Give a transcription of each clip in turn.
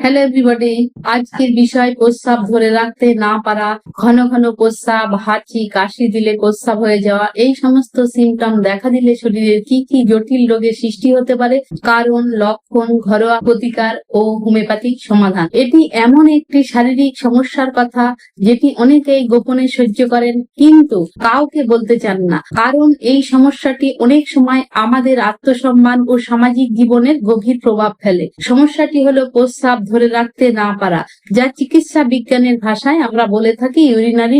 Hello everybody আজকের বিষয় প্রস্রাব ধরে রাখতে না পারা, ঘন ঘন প্রস্রাব, হাঁচি, কাশি দিলে প্রস্রাব হয়ে যাওয়া, এই সমস্ত সিমটম দেখা দিলে শরীরের কি কি জটিল রোগের সৃষ্টি হতে পারে? কারণ, লক্ষণ, ঘরোয়া প্রতিকার ও হোমিওপ্যাথিক সমাধান। এটি এমন একটি শারীরিক সমস্যার কথা যেটি অনেকেই গোপনে সহ্য করেন, কিন্তু কাউকে বলতে চান না। কারণ, এই সমস্যাটি অনেক সময় আমাদের আত্মসম্মান ও সামাজিক জীবনের গভীর প্রভাব ফেলে। সমস্যাটি হলো প্রস্রাব ধরে রাখতে না পারা, যা চিকিৎসা বিজ্ঞানের ভাষায় আমরা বলে থাকি ইউরিনারি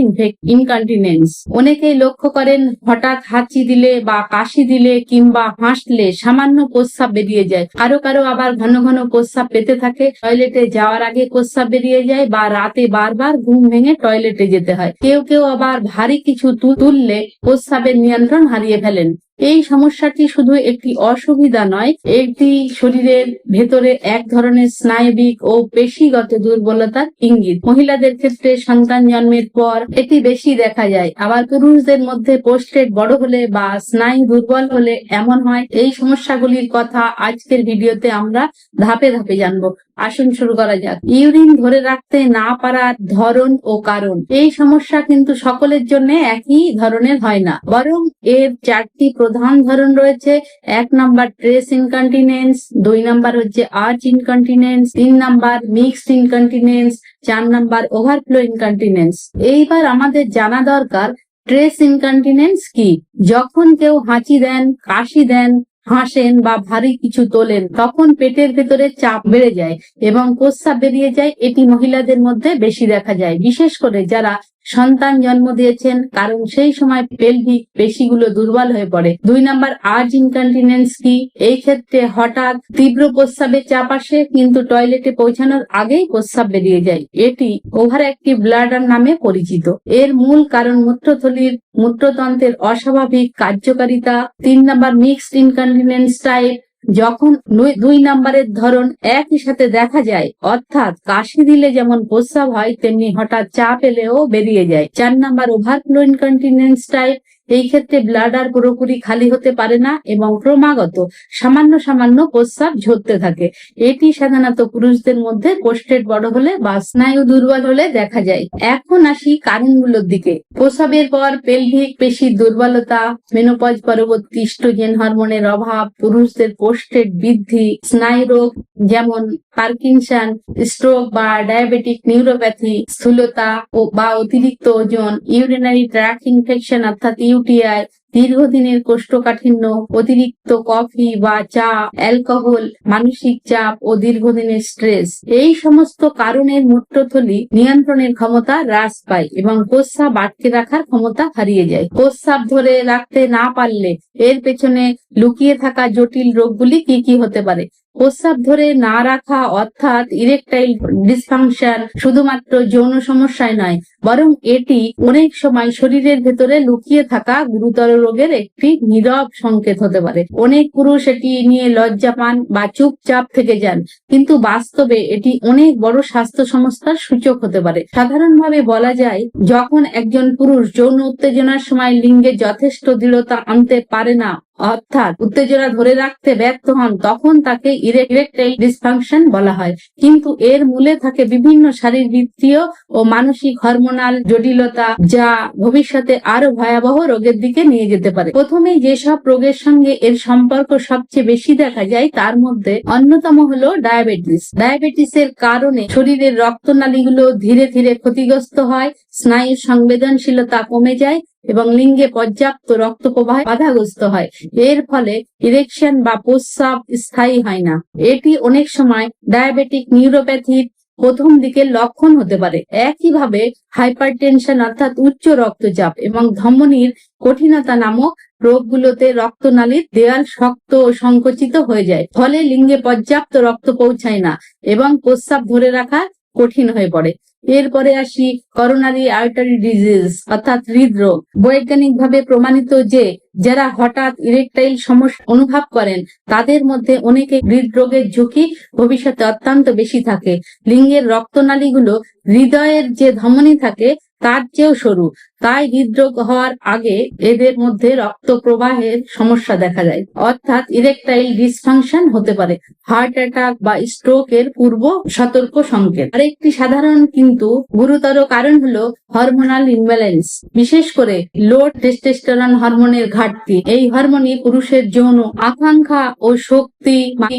ইনকন্টিনেন্স অনেকেই লক্ষ্য করেন, হঠাৎ হাঁচি দিলে বা কাশি দিলে কিংবা হাসলে সামান্য প্রস্রাব বেরিয়ে যায়। কারও কারও আবার ঘন ঘন প্রস্রাব পেতে থাকে। টয়লেটে যাওয়ার আগে প্রস্রাব বেরিয়ে যায় বা রাতে বারবার ঘুম ভেঙে টয়লেটে যেতে হয়। কেউ কেউ আবার ভারী কিছু তুললে প্রস্রাবের নিয়ন্ত্রণ হারিয়ে ফেলেন। এই সমস্যাটি শুধু একটি অসুবিধা নয়, এটি শরীরের ভেতরে এক ধরনের স্নায়বিক ও পেশিগত দুর্বলতার ইঙ্গিত। মহিলাদের ক্ষেত্রে সন্তান জন্মের পর এটি বেশি দেখা যায়, আবার পুরুষদের মধ্যে পোস্টেড বড় হলে বা স্নায়ু দুর্বল হলে এমন হয়। এই সমস্যাগুলির কথা আজকের ভিডিওতে আমরা ধাপে ধাপে জানব। আসুন শুরু করা যাক। ইউরিন ধরে রাখতে না পারার ধরন ও কারণ। এই সমস্যা কিন্তু সকলের জন্য একই ধরনের হয় না। বরং এর চারটি প্রধান ধরন রয়েছে। এক নাম্বার ট্রেস ইনকন্টিনেন্স, দুই নাম্বার হচ্ছে আর্চ ইনকন্টিনেন্স, তিন নাম্বার মিক্সড ইনকন্টিনেন্স, চার নাম্বার ওভারফ্লো ইনকন্টিনেন্স। এইবার আমাদের জানা দরকার, ট্রেস ইনকন্টিনেন্স কি? যখন কেউ হাঁচি দেন, কাশি দেন হাসেন বা ভারী কিছু তোলেন, তখন পেটের ভেতরে চাপ বেড়ে যায় এবং প্রস্রাব বেরিয়ে যায়। এটি মহিলাদের মধ্যে বেশি দেখা যায়, বিশেষ করে যারা সন্তান জন্ম দিয়েছেন, কারণ সেই সময় পেলভিক পেশিগুলো দুর্বল হয়ে পড়ে। দুই নাম্বার আর্জ ইনকন্টিনেন্স কি? এই ক্ষেত্রে হঠাৎ তীব্র প্রস্রাবের চাপ আসে, কিন্তু টয়লেটে পৌঁছানোর আগেই প্রস্রাব বেরিয়ে যায়। এটি ওভার অ্যাক্টিভ ব্লাডার নামে পরিচিত। এর মূল কারণ মূত্রথলির মূত্রতন্ত্রের অস্বাভাবিক কার্যকারিতা। তিন নাম্বার মিক্সড ইনকন্টিনেন্স টাইপ। যখন দুই- নাম্বারের ধরন একই সাথে দেখা যায়, অর্থাৎ কাশি দিলে যেমন প্রস্রাব হয়, তেমনি হঠাৎ চা পেলেও বেরিয়ে যায়। চার নাম্বার ওভারফ্লো ইনকন্টিনেন্স টাইপ এই ক্ষেত্রে ব্লাডার পুরোপুরি খালি হতে পারে না এবং ক্রমাগত সামান্য সামান্য প্রস্রাব ঝরতে থাকে। এটি সাধারণত পুরুষদের মধ্যে কোষ্ঠের বড় হলে বা স্নায়ু দুর্বল হলে দেখা যায়। এখন আসি কারণগুলোর দিকে। প্রসবের পর পেলভিক পেশির দুর্বলতা মেনোপজ পরবর্তী ইস্ট্রোজেন হরমোনের অভাব, পুরুষদের কোষ্ঠের বৃদ্ধি, স্নায়ু রোগ যেমন পার্কিনসন স্ট্রোক বা ডায়াবেটিক নিউরোপ্যাথি স্থূলতা বা অতিরিক্ত ওজন ইউরিনারি ট্র্যাক ইনফেকশন অর্থাৎ ইউটিআই দীর্ঘদিনের কোষ্ঠকাঠিন্য, অতিরিক্ত কফি বা চা, অ্যালকোহল, মানসিক চাপ ও দীর্ঘদিনের স্ট্রেস, এই সমস্ত কারণের মূত্রথলি নিয়ন্ত্রণের ক্ষমতা হ্রাস পায় এবং প্রস্রাব আটকে রাখার ক্ষমতা হারিয়ে যায়। প্রস্রাব ধরে রাখতে না পারলে এর পেছনে লুকিয়ে থাকা জটিল রোগগুলি কি কি হতে পারে? প্রস্রাব ধরে না রাখা অর্থাৎ ইরেকটাইল ডিসফাংশন শুধুমাত্র যৌন সমস্যায় নয় বরং এটি অনেক সময় শরীরের ভেতরে লুকিয়ে থাকা গুরুতর রোগের একটি নীরব সংকেত হতে পারে। অনেক পুরুষ এটি নিয়ে লজ্জা পান বা চুপচাপ থেকে যান, কিন্তু বাস্তবে এটি অনেক বড় স্বাস্থ্য সমস্যার সূচক হতে পারে। সাধারণভাবে বলা যায়, যখন একজন পুরুষ যৌন উত্তেজনার সময় লিঙ্গে যথেষ্ট দৃঢ়তা আনতে পারে না, অর্থাৎ উত্তেজনা ধরে রাখতে ব্যর্থ হন, তখন তাকে ইরেকটাইল ডিসফাংশন বলা হয়। কিন্তু এর মূলে থাকে বিভিন্ন শারীরবৃত্তীয় ও মানসিক হরমোনাল জটিলতা যা ভবিষ্যতে আরও ভয়াবহ রোগের দিকে নিয়ে যেতে পারে। প্রথমেই যেসব রোগের সঙ্গে এর সম্পর্ক সবচেয়ে বেশি দেখা যায়, তার মধ্যে অন্যতম হলো ডায়াবেটিস। ডায়াবেটিসের কারণে শরীরের রক্তনালীগুলো ধীরে ধীরে ক্ষতিগ্রস্ত হয়, স্নায়ুর সংবেদনশীলতা কমে যায় এবং লিঙ্গে পর্যাপ্ত রক্ত প্রবাহে বাধাগ্রস্ত হয়। এর ফলে ইরেকশন বা প্রস্রাব স্থায়ী হয় না। এটি অনেক সময় ডায়াবেটিক নিউরোপ্যাথির প্রথম দিকের লক্ষণ হতে পারে। একইভাবে হাইপারটেনশন অর্থাৎ উচ্চ রক্তচাপ এবং ধমনির কঠিনতা নামক রোগগুলোতে রক্তনালীর দেয়াল শক্ত ও সংকুচিত হয়ে যায়। ফলে লিঙ্গে পর্যাপ্ত রক্ত পৌঁছায় না এবং প্রস্রাব ধরে রাখা কঠিন হয়ে পড়ে। এরপরে আসি করোনারি আর্টারি ডিজিজ অর্থাৎ হৃদরোগ। বৈজ্ঞানিক ভাবে প্রমাণিত যে, যারা হঠাৎ ইরেকটাইল সমস্যা অনুভব করেন, তাদের মধ্যে অনেকে হৃদরোগের ঝুঁকি ভবিষ্যতে অত্যন্ত বেশি থাকে। লিঙ্গের রক্তনালীগুলো হৃদয়ের যে ধমনী থাকে, তার চেয়েও সরু। তাই হৃদরোগ হওয়ার আগে এদের মধ্যে রক্ত প্রবাহের সমস্যা দেখা যায় অর্থাৎ ইরেকটাইল ডিসফাংশন হতে পারে হার্ট অ্যাটাক বা স্ট্রোকের পূর্ব সতর্ক সংকেত। আরেকটি সাধারণ কিন্তু গুরুতর কারণ হলো হরমোনাল ইমব্যালেন্স বিশেষ করে লো টেস্টোস্টেরন হরমোনের ঘাটতি। এই হরমোনই পুরুষের যৌন আকাঙ্ক্ষা ও শক্তি,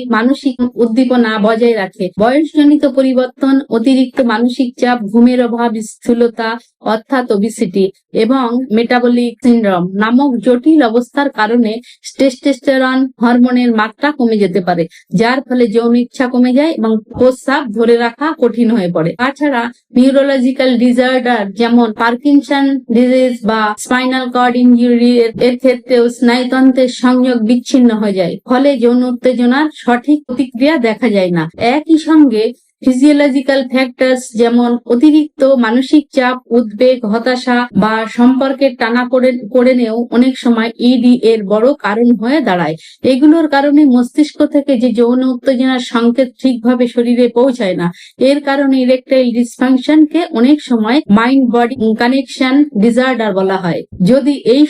মানসিক উদ্দীপনা বজায় রাখে। বয়সজনিত পরিবর্তন, অতিরিক্ত মানসিক চাপ, ঘুমের অভাব, স্থূলতা, অর্থাৎ ওবিসিটি এবং মেটাবলিক সিন্ড্রোম নামক জটিল অবস্থার কারণে টেস্টোস্টেরন হরমোনের মাত্রা কমে যেতে পারে, যার ফলে যৌন ইচ্ছা কমে যায় এবং প্রস্রাব ধরে রাখা কঠিন হয়ে পড়ে। তাছাড়া নিউরোলজিক্যাল ডিজার্ডার যেমন পার্কিনসন ডিজিজ বা স্পাইনাল কর্ড ইনজুরি এর ক্ষেত্রেও স্নায়ুতন্ত্রের সংযোগ বিচ্ছিন্ন হয়ে যায়, ফলে যৌন উত্তেজনার সঠিক প্রতিক্রিয়া দেখা যায় না। একই সঙ্গে ফিজিওলজিক্যাল ফ্যাক্টরস যেমন অতিরিক্ত মানসিক চাপ, উদ্বেগ, হতাশা বা সম্পর্কের টানা পড়েনেও অনেক সময় ইডি এর বড় কারণ হয়ে দাঁড়ায়। এগুলোর কারণে মস্তিষ্ক থেকে যে যৌন উত্তেজনার সংকেত ঠিকভাবে শরীরে পৌঁছায় না, এর কারণে ইরেকটাইল ডিসফাংশনকে অনেক সময় মাইন্ড বডি কানেকশন ডিজার্ডার বলা হয়। যদি এই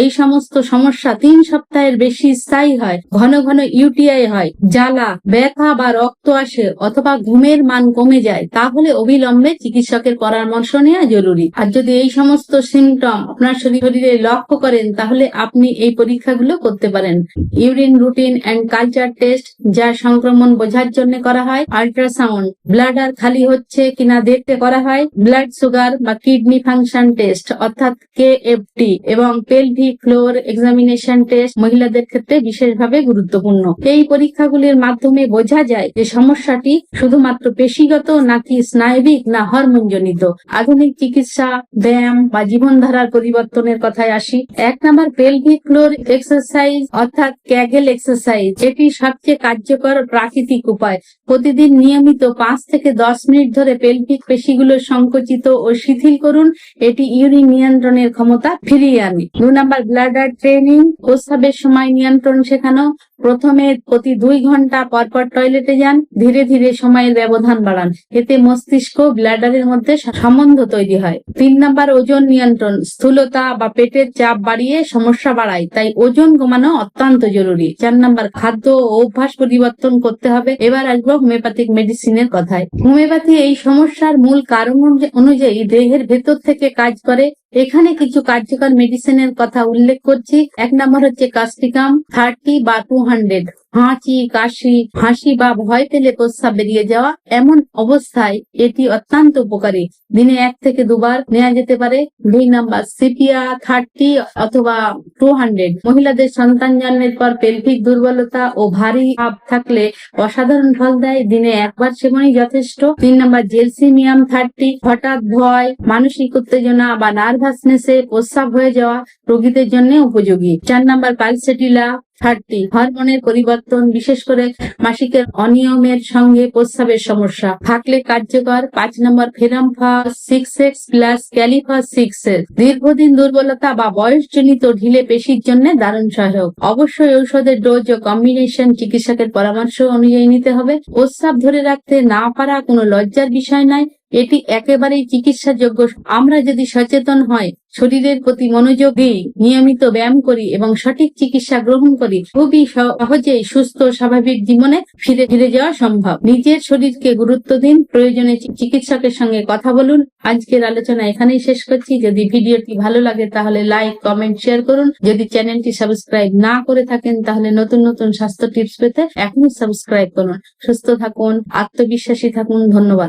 এই সমস্ত সমস্যা তিন সপ্তাহের বেশি স্থায়ী হয়, ঘন ঘন ইউটিআই হয়, জ্বালা, ব্যথা বা রক্ত আসে অথবা ঘুমের মান কমে যায়, তাহলে অবিলম্বে চিকিৎসকের পরামর্শ নেওয়া জরুরি। আর যদি এই সমস্ত সিমটম আপনার শরীরে লক্ষ্য করেন, তাহলে আপনি এই পরীক্ষাগুলো করতে পারেন। Urine, routine and culture test যা সংক্রমণ বোঝার জন্য করা হয়। আল্ট্রাসাউন্ড ব্লাডার খালি হচ্ছে কিনা দেখতে করা হয়। ব্লাড সুগার বা কিডনি ফাংশন টেস্ট অর্থাৎ কেএফটি এবং পেলভিক ফ্লোর এক্সামিনেশন টেস্ট মহিলাদের ক্ষেত্রে বিশেষভাবে গুরুত্বপূর্ণ। এই পরীক্ষাগুলির মাধ্যমে বোঝা যায় যে সমস্যাটি শুধুমাত্র পেশিগত নাকি স্নায়বিক না হরমোনজনিত? আধুনিক চিকিৎসা, ব্যায়াম বা জীবনধারার পরিবর্তনের কথায় আসি। এক নাম্বার পেলভিক ফ্লোর এক্সারসাইজ অর্থাৎ ক্যাগেল এক্সারসাইজ। এটি সবচেয়ে কার্যকর প্রাকৃতিক উপায়। প্রতিদিন নিয়মিত পাঁচ থেকে দশ মিনিট ধরে পেলভিক পেশিগুলো সংকুচিত ও শিথিল করুন। এটি ইউরিন নিয়ন্ত্রণের ক্ষমতা ফিরিয়ে আনে। দু নাম্বার ব্লাডার ট্রেনিং। প্রস্রাবের সময় নিয়ন্ত্রণ শেখানো। প্রথমে প্রতি দুই ঘণ্টা পর পর টয়লেটে যান, ধীরে ধীরে সময়ের ব্যবধান বাড়ান। এতে মস্তিষ্ক ব্লাডারের মধ্যে সম্বন্ধ তৈরি হয়। তিন নাম্বার ওজন নিয়ন্ত্রণ। স্থূলতা বা পেটের চাপ বাড়িয়ে সমস্যা বাড়ায়, তাই ওজন কমানো অত্যন্ত জরুরি। চার নাম্বার খাদ্য ও অভ্যাস পরিবর্তন করতে হবে। এবার আসব হোমিওপ্যাথিক মেডিসিনের কথায়। হোমিওপ্যাথি এই সমস্যার মূল কারণ অনুযায়ী দেহের ভেতর থেকে কাজ করে। এখানে কিছু কার্যকর মেডিসিনের কথা উল্লেখ করছি। এক নম্বর হচ্ছে কাস্টিকাম থার্টি বা টু হান্ড্রেড হাঁচি, কাশি, হাসি বা ভয় পেলে প্রস্রাব বেরিয়ে যাওয়া এমন অবস্থায় এটি অত্যন্ত উপকারী। দিনে এক থেকে দুবার নেওয়া যেতে পারে। দুই নাম্বার, সিপিয়া থার্টি অথবা টু হান্ড্রেড মহিলাদের সন্তান জন্মের পর পেলভিক দুর্বলতা ও ভারী ভাব থাকলে অসাধারণ ফল দেয়। দিনে একবার সেবনই যথেষ্ট। তিন নাম্বার, জেলসিমিয়াম থার্টি। হঠাৎ ভয়, মানসিক উত্তেজনা বা নার্ভাসনেসে প্রস্রাব হয়ে যাওয়া রোগীদের জন্য উপযোগী। চার নাম্বার, পালসেটিলা থার্টি হরমোনের পরিবর্তন, বিশেষ করে মাসিকের অনিয়মের সঙ্গে প্রস্রাবের সমস্যা। থাকলে কার্যকর পাঁচ নম্বর ferrum phos six X plus kali phos six X দীর্ঘদিন দুর্বলতা বা বয়সজনিত ঢিলে পেশির জন্য দারুণ সহায়ক। অবশ্যই ঔষধের ডোজ ও কম্বিনেশন চিকিৎসকের পরামর্শ অনুযায়ী নিতে হবে। প্রস্রাব ধরে রাখতে না পারা কোনো লজ্জার বিষয় নয়। এটি একেবারেই চিকিৎসাযোগ্য। আমরা যদি সচেতন হয় শরীরের প্রতি মনোযোগ দিই নিয়মিত ব্যায়াম করি এবং সঠিক চিকিৎসা গ্রহণ করি, খুবই সহজেই সুস্থ স্বাভাবিক জীবনে ফিরে ফিরে যাওয়া সম্ভব। নিজের শরীরকে গুরুত্ব দিন, প্রয়োজনে চিকিৎসকের সঙ্গে কথা বলুন। আজকের আলোচনা এখানেই শেষ করছি। যদি ভিডিওটি ভালো লাগে তাহলে লাইক, কমেন্ট, শেয়ার করুন। যদি চ্যানেলটি সাবস্ক্রাইব না করে থাকেন তাহলে নতুন নতুন স্বাস্থ্য টিপস পেতে এখনই সাবস্ক্রাইব করুন। সুস্থ থাকুন, আত্মবিশ্বাসী থাকুন। ধন্যবাদ।